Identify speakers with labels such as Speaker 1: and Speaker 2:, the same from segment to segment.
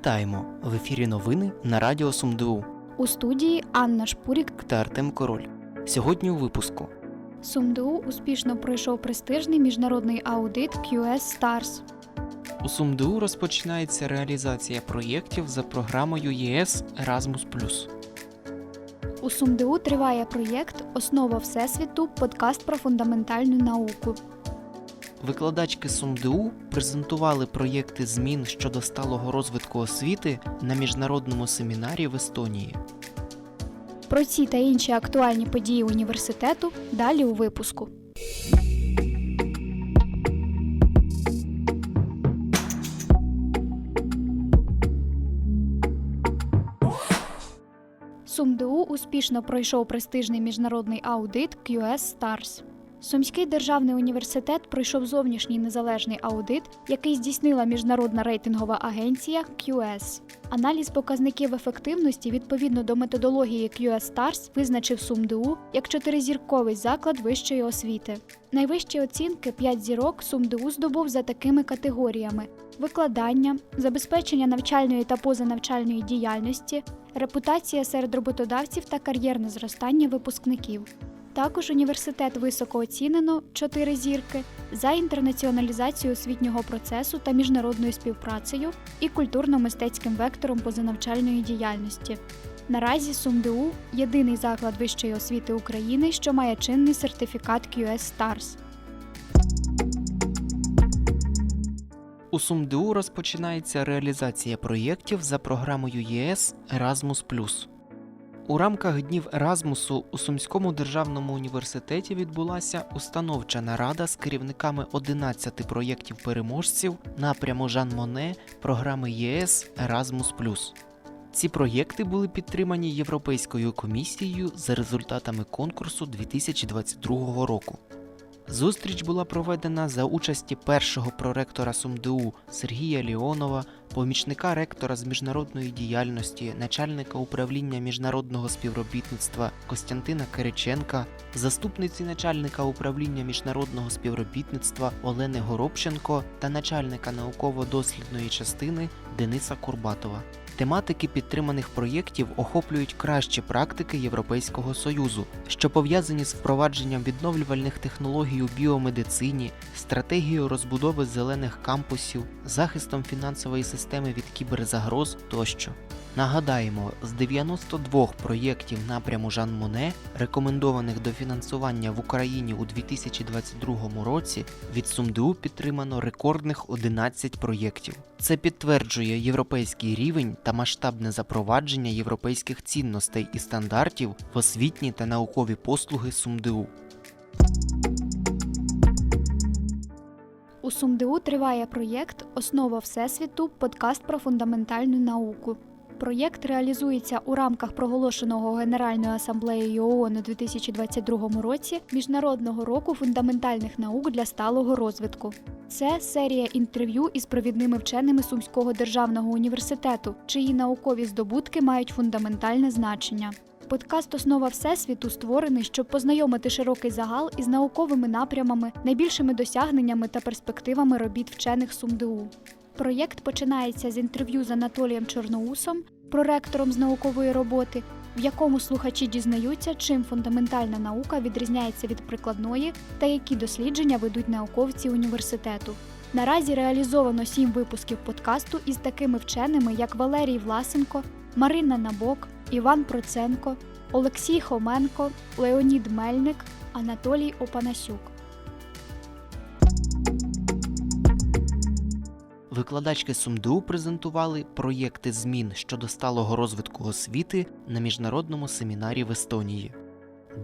Speaker 1: Вітаємо! В ефірі новини на Радіо СумДУ
Speaker 2: У студії Анна Шпурік.
Speaker 1: та Артем Король. Сьогодні у випуску
Speaker 2: СумДУ успішно пройшов престижний міжнародний аудит QS STARS.
Speaker 1: у СумДУ розпочинається реалізація проєктів за програмою ЄС Erasmus+.
Speaker 2: У СумДУ триває проєкт Основа Всесвіту. Подкаст про фундаментальну науку.
Speaker 1: Викладачки СумДУ презентували проєкти змін щодо сталого розвитку освіти на міжнародному семінарі в Естонії.
Speaker 2: Про ці та інші актуальні події університету далі у випуску. СумДУ успішно пройшов престижний міжнародний аудит QS STARS. Сумський державний університет пройшов зовнішній незалежний аудит, який здійснила міжнародна рейтингова агенція QS. Аналіз показників ефективності відповідно до методології QS STARS визначив СумДУ як чотиризірковий заклад вищої освіти. Найвищі оцінки 5 зірок СумДУ здобув за такими категоріями: викладання, забезпечення навчальної та позанавчальної діяльності, репутація серед роботодавців та кар'єрне зростання випускників. Також університет високо оцінено 4 зірки за інтернаціоналізацію освітнього процесу та міжнародною співпрацею і культурно-мистецьким вектором позанавчальної діяльності. Наразі СумДУ єдиний заклад вищої освіти України, що має чинний сертифікат QS STARS.
Speaker 1: У СумДУ розпочинається реалізація проєктів за програмою ЄС Erasmus+. У рамках днів Еразмусу у Сумському державному університеті відбулася установча нарада з керівниками 11 проєктів переможців напряму Жан Моне програми ЄС Еразмус Ці проєкти були підтримані Європейською комісією за результатами конкурсу 2022 року. Зустріч була проведена за участі першого проректора СумДУ Сергія Ліонова, помічника ректора з міжнародної діяльності, начальника управління міжнародного співробітництва Костянтина Кириченка, заступниці начальника управління міжнародного співробітництва Олени Горобченко та начальника науково-дослідної частини Дениса Курбатова. Тематики підтриманих проєктів охоплюють кращі практики Європейського Союзу, що пов'язані з впровадженням відновлювальних технологій у біомедицині, стратегією розбудови зелених кампусів, захистом фінансової системи від кіберзагроз тощо. Нагадаємо, з 92 проєктів напряму Жан Моне, рекомендованих до фінансування в Україні у 2022 році, від СумДУ підтримано рекордних 11 проєктів. Це підтверджує європейський рівень та масштабне запровадження європейських цінностей і стандартів в освітні та наукові послуги СумДУ.
Speaker 2: У СумДУ триває проєкт Основа Всесвіту. Подкаст про фундаментальну науку. Проєкт реалізується у рамках проголошеного Генеральною асамблеєю ООН у 2022 році Міжнародного року фундаментальних наук для сталого розвитку. Це серія інтерв'ю із провідними вченими Сумського державного університету, чиї наукові здобутки мають фундаментальне значення. Подкаст Основа Всесвіту створений, щоб познайомити широкий загал із науковими напрямами, найбільшими досягненнями та перспективами робіт вчених СумДУ. Проєкт починається з інтерв'ю з Анатолієм Чорноусом, проректором з наукової роботи, в якому слухачі дізнаються, чим фундаментальна наука відрізняється від прикладної та які дослідження ведуть науковці університету. Наразі реалізовано сім випусків подкасту із такими вченими, як Валерій Власенко, Марина Набок, Іван Проценко, Олексій Хоменко, Леонід Мельник, Анатолій Опанасюк.
Speaker 1: Викладачки СумДУ презентували проєкти змін щодо сталого розвитку освіти на міжнародному семінарі в Естонії.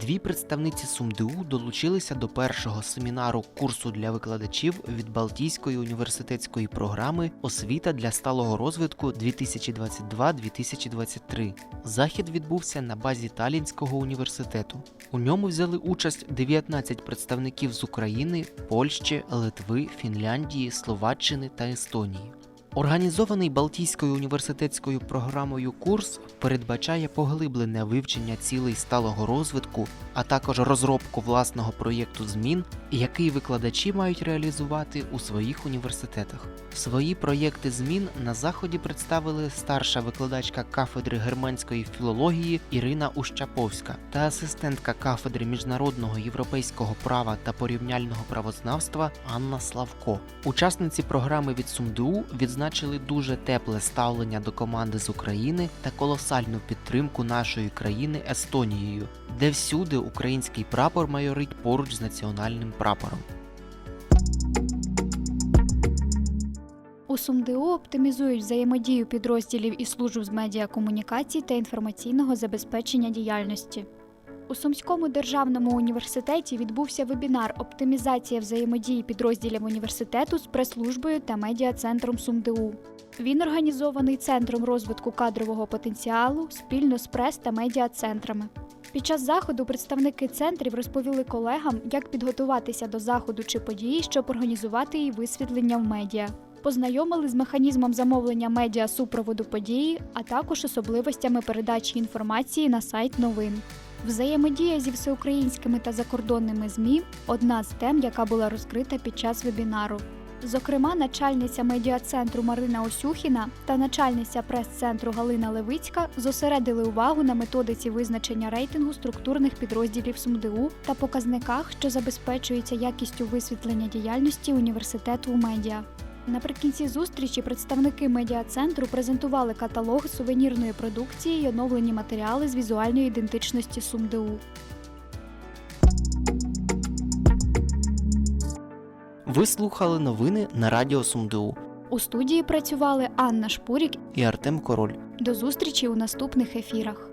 Speaker 1: Дві представниці СумДУ долучилися до першого семінару курсу для викладачів від Балтійської університетської програми Освіта для сталого розвитку 2022-2023. Захід відбувся на базі Талінського університету. У ньому взяли участь 19 представників з України, Польщі, Литви, Фінляндії, Словаччини та Естонії. Організований Балтійською університетською програмою курс передбачає поглиблене вивчення цілей сталого розвитку, а також розробку власного проєкту змін, який викладачі мають реалізувати у своїх університетах. Свої проєкти змін на заході представили старша викладачка кафедри германської філології Ірина Ущаповська та асистентка кафедри міжнародного європейського права та порівняльного правознавства Анна Славко. Учасниці програми від СумДУ відзначили дуже тепле ставлення до команди з України та колосальну підтримку нашої країни Естонією, де всюди український прапор майорить поруч з національним прапором.
Speaker 2: У СумДУ оптимізують взаємодію підрозділів і служб з медіакомунікацій та інформаційного забезпечення діяльності. У Сумському державному університеті відбувся вебінар Оптимізація взаємодії підрозділів університету з прес-службою та медіа-центром СумДУ. Він організований Центром розвитку кадрового потенціалу спільно з прес та медіа-центрами. Під час заходу представники центрів розповіли колегам, як підготуватися до заходу чи події, щоб організувати її висвітлення в медіа. Познайомили з механізмом замовлення медіа супроводу події, а також особливостями передачі інформації на сайт новин. Взаємодія зі всеукраїнськими та закордонними ЗМІ одна з тем, яка була розкрита під час вебінару. Зокрема, начальниця медіа-центру Марина Осюхіна та начальниця прес-центру Галина Левицька зосередили увагу на методиці визначення рейтингу структурних підрозділів СумДУ та показниках, що забезпечуються якістю висвітлення діяльності університету у медіа. Наприкінці зустрічі представники медіа-центру презентували каталог сувенірної продукції й оновлені матеріали з візуальної ідентичності СумДУ.
Speaker 1: Ви слухали новини на Радіо СумДУ
Speaker 2: У студії працювали Анна Шпурік.
Speaker 1: і Артем Король.
Speaker 2: До зустрічі у наступних ефірах.